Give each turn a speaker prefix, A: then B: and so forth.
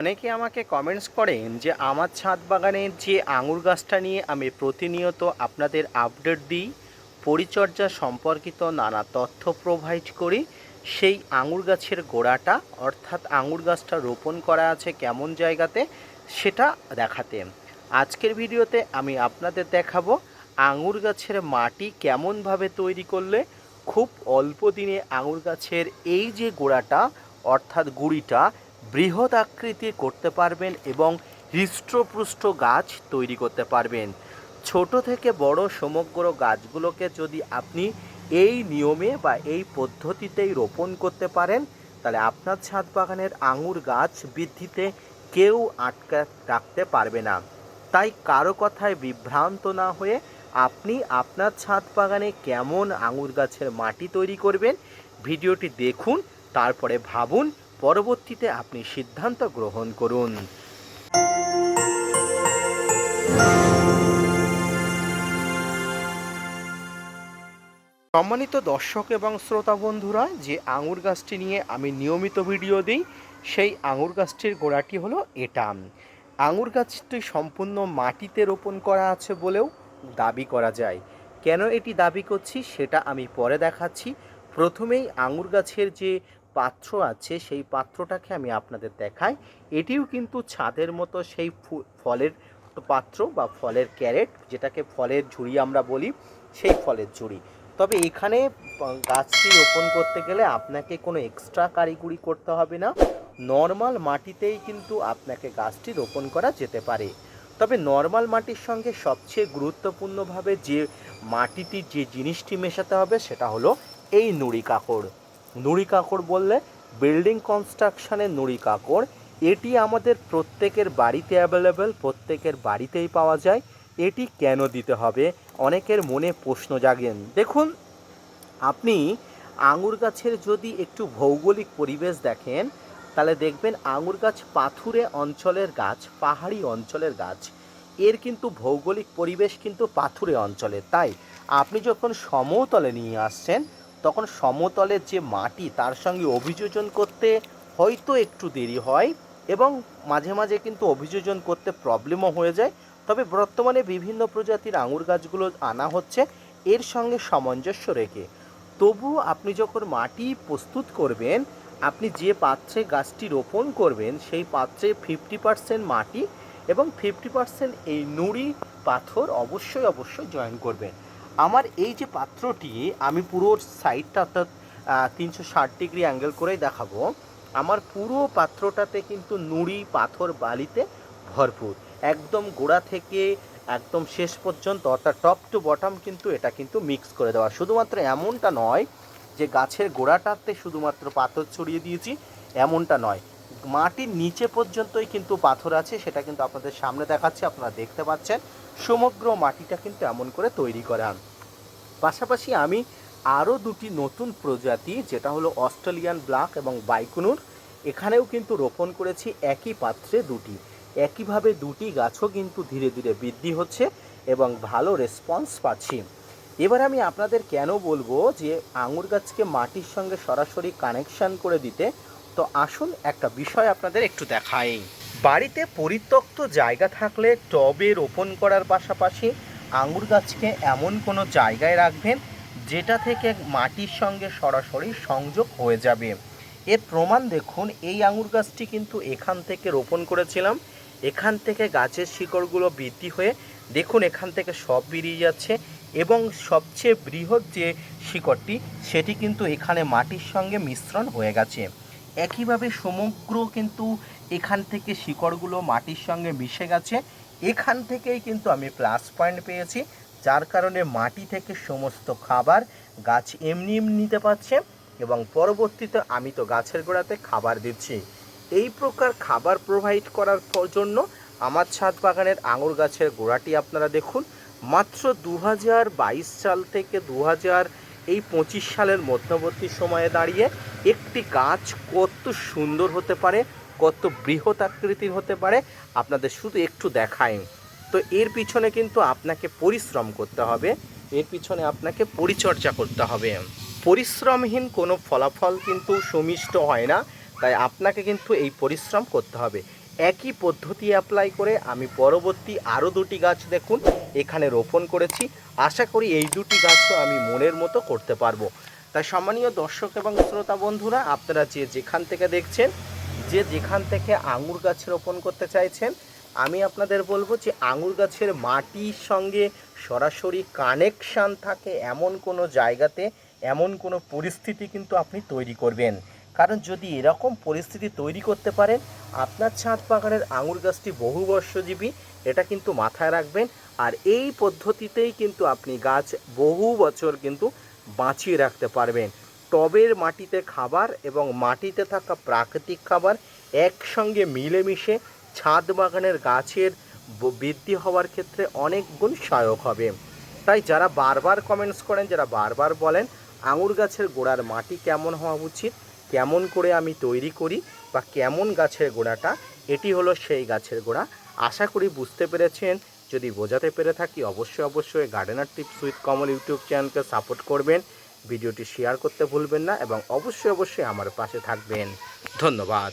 A: অনেকে আমাকে কমেন্টস করেন যে, আমার ছাদ বাগানের যে আঙুর গাছটা নিয়ে আমি প্রতিনিয়ত আপনাদের আপডেট দিই, পরিচর্যা সম্পর্কিত নানা তথ্য প্রোভাইড করি, সেই আঙুর গাছের গোড়াটা, অর্থাৎ আঙুর গাছটা রোপণ করা আছে কেমন জায়গাতে, সেটা দেখাতে। আজকের ভিডিওতে আমি আপনাদের দেখাবো, আঙুর গাছের মাটি কেমনভাবে তৈরি করলে খুব অল্প দিনে আঙুর গাছের এই যে গোড়াটা, অর্থাৎ গুড়িটা বৃহৎ আকৃতির করতে পারবেন এবং হৃষ্টপুষ্ট গাছ তৈরি করতে পারবেন। ছোট থেকে বড় সমগ্র গাছগুলোকে যদি আপনি এই নিয়মে বা এই পদ্ধতিতেই রোপণ করতে পারেন, তাহলে আপনার ছাদ বাগানের আঙুর গাছ বৃদ্ধিতে কেউ আটকা রাখতে পারবে না। তাই কারও কথায় বিভ্রান্ত না হয়ে আপনি আপনার ছাদ বাগানে কেমন আঙুর গাছের মাটি তৈরি করবেন, ভিডিওটি দেখুন, তারপরে ভাবুন পরবর্তীতে আপনি সিদ্ধান্ত গ্রহণ করুন। সম্মানিত দর্শক এবং শ্রোতা বন্ধুরা, যে আঙুর গাছটি নিয়ে আমি নিয়মিত ভিডিও দিই, সেই আঙুর গাছটির গোড়াটি হলো এটা। আঙুর গাছটি সম্পূর্ণ মাটিতে রোপণ করা আছে বলেও দাবি করা যায়। কেন এটি দাবি করছি সেটা আমি পরে দেখাচ্ছি। প্রথমেই আঙুর গাছের যে পাত্র আছে, সেই পাত্রটাকে আমি আপনাদের দেখাই। এটিও কিন্তু ছাদের মতো সেই ফলের পাত্র বা ফলের ক্যারেট, যেটাকে ফলের ঝুড়ি আমরা বলি, সেই ফলের ঝুড়ি। তবে এখানে গাছটি রোপণ করতে গেলে আপনাকে কোনো এক্সট্রা কারিগরি করতে হবে না। নর্মাল মাটিতেই কিন্তু আপনাকে গাছটি রোপণ করা যেতে পারে। তবে নর্মাল মাটির সঙ্গে সবচেয়ে গুরুত্বপূর্ণভাবে যে মাটিটি যে জিনিসটি মেশাতে হবে, সেটা হলো এই নুড়ি কাকড় নুড়ি কাকড় বললে বিল্ডিং কনস্ট্রাকশনের নুড়ি কাকড় এটি আমাদের প্রত্যেকের বাড়িতে অ্যাভেলেবেল প্রত্যেকের বাড়িতেই পাওয়া যায়। এটি কেন দিতে হবে? অনেকের মনে প্রশ্ন জাগেন দেখুন, আপনি আঙুর গাছের যদি একটু ভৌগোলিক পরিবেশ দেখেন, তাহলে দেখবেন আঙুর গাছ পাথুরে অঞ্চলের গাছ, পাহাড়ি অঞ্চলের গাছ। এর কিন্তু ভৌগোলিক পরিবেশ কিন্তু পাথুরে অঞ্চলের তাই, আপনি যখন সমতলে নিয়ে আসছেন তখন সমতলের যে মাটি, তার সঙ্গে অভিযোজন করতে হয়তো একটু দেরি হয় এবং মাঝে মাঝে কিন্তু অভিযোজন করতে প্রবলেমও হয়ে যায়। তবে বর্তমানে বিভিন্ন প্রজাতির আঙুর গাছগুলো আনা হচ্ছে, এর সঙ্গে সামঞ্জস্য রেখে। তবু আপনি যখন মাটি প্রস্তুত করবেন, আপনি যে পাত্রে গাছটি রোপণ করবেন, সেই পাত্রে ফিফটি পার্সেন্ট মাটি এবং ফিফটি পার্সেন্ট এই নুড়ি পাথর অবশ্যই অবশ্যই জয়েন করবেন। আমার এই যে পাত্রটি, আমি পুরো সাইডটা অর্থাৎ তিনশো ষাট ডিগ্রি অ্যাঙ্গেল করেই দেখাবো। আমার পুরো পাত্রটাতে কিন্তু নুড়ি, পাথর, বালিতে ভরপুর। একদম গোড়া থেকে একদম শেষ পর্যন্ত, অর্থাৎ টপ টু বটম কিন্তু এটা কিন্তু মিক্স করে দেওয়া। শুধুমাত্র এমনটা নয় যে গাছের গোড়াটাতে শুধুমাত্র পাথর ছড়িয়ে দিয়েছি, এমনটা নয়। মাটির নিচে পর্যন্তই কিন্তু পাথর আছে, সেটা কিন্তু আপনাদের সামনে দেখাচ্ছি, আপনারা দেখতে পাচ্ছেন। সমগ্র মাটিটা কিন্তু এমন করে তৈরি করা। পাশাপাশি আমি আরও দুটি নতুন প্রজাতি, যেটা হলো অস্ট্রেলিয়ান ব্ল্যাক এবং বাইকুনুর, এখানেও কিন্তু রোপণ করেছি একই পাত্রে দুটি। একইভাবে দুটি গাছও কিন্তু ধীরে ধীরে বৃদ্ধি হচ্ছে এবং ভালো রেসপন্স পাচ্ছি। এবার আমি আপনাদের কেন বলব যে আঙুর গাছকে মাটির সঙ্গে সরাসরি কানেকশন করে দিতে, তো আসুন একটা বিষয় আপনাদের একটু দেখাই। বাড়িতে পরিত্যক্ত জায়গা থাকলে টবে রোপণ করার পাশাপাশি আঙুর গাছকে এমন কোনো জায়গায় রাখবেন যেটা থেকে মাটির সঙ্গে সরাসরি সংযোগ হয়ে যাবে। এর প্রমাণ দেখুন, এই আঙুর গাছটি কিন্তু এখান থেকে রোপণ করেছিলাম। এখান থেকে গাছের শিকড়গুলো বৃদ্ধি হয়ে দেখুন এখান থেকে সব বেরিয়ে যাচ্ছে এবং সবচেয়ে বৃহৎ যে শিকড়টি, সেটি কিন্তু এখানে মাটির সঙ্গে মিশ্রণ হয়ে গেছে। একইভাবে সমগ্র কিন্তু এখান থেকে শিকড়গুলো মাটির সঙ্গে মিশে গেছে। এখান থেকেই কিন্তু আমি প্লাস পয়েন্ট পেয়েছি, যার কারণে মাটি থেকে সমস্ত খাবার গাছ এমনি এমনি নিতে পারছে এবং পরবর্তীতে আমি তো গাছের গোড়াতে খাবার দিচ্ছি। এই প্রকার খাবার প্রোভাইড করার জন্য আমার ছাদ বাগানের আঙুর গাছের গোড়াটি আপনারা দেখুন, মাত্র দু সাল থেকে দু হাজার এই পঁচিশ সালের মধ্যবর্তী সময়ে দাঁড়িয়ে একটি গাছ কত সুন্দর হতে পারে কত বৃহৎ আকৃতির হতে পারে, আপনাদের শুধু একটু দেখায় তো এর পিছনে কিন্তু আপনাকে পরিশ্রম করতে হবে, এর পিছনে আপনাকে পরিচর্যা করতে হবে। পরিশ্রমহীন কোনো ফলাফল কিন্তু সুমিষ্ট হয় না, তাই আপনাকে কিন্তু এই পরিশ্রম করতে হবে। একই পদ্ধতি অ্যাপ্লাই করে আমি পরবর্তী আরও দুটি গাছ দেখুন, এখানে রোপণ করেছি। আশা করি এই দুটি গাছও আমি মনের মতো করতে পারব। তাই সম্মানীয় দর্শক এবং শ্রোতা বন্ধুরা, আপনারা যে যেখান থেকে দেখছেন যে যেখান থেকে আঙুর গাছ রোপণ করতে চাইছেন, আমি আপনাদের বলব যে আঙুর গাছের মাটির সঙ্গে সরাসরি কানেকশান থাকে এমন কোনো জায়গাতে, এমন কোনো পরিস্থিতি কিন্তু আপনি তৈরি করবেন। কারণ যদি এরকম পরিস্থিতি তৈরি করতে পারেন, আপনার ছাদ বাগানের আঙুর গাছটি বহু বর্ষজীবী, এটা কিন্তু মাথায় রাখবেন। আর এই পদ্ধতিতেই কিন্তু আপনি গাছ বহু বছর কিন্তু বাঁচিয়ে রাখতে পারবেন। টবের মাটিতে খাবার এবং মাটিতে থাকা প্রাকৃতিক খাবার একসঙ্গে মিলেমিশে ছাদ বাগানের গাছের বৃদ্ধি হওয়ার ক্ষেত্রে অনেক গুণ সহায়ক হবে। তাই যারা বারবার কমেন্টস করেন, যারা বারবার বলেন, আঙুর গাছের গোড়ার মাটি কেমন হওয়া উচিত, কেমন করে আমি তৈরি করি বা কেমন গাছের গোড়াটা, এটি হলো সেই গাছের গোড়া। আশা করি বুঝতে পেরেছেন। যদি বোঝাতে পেরে থাকি, অবশ্যই অবশ্যই gardener tips with Komal YouTube চ্যানেলকে সাপোর্ট করবেন। ভিডিওটি শেয়ার করতে ভুলবেন না এবং অবশ্যই অবশ্যই আমার পাশে থাকবেন। ধন্যবাদ।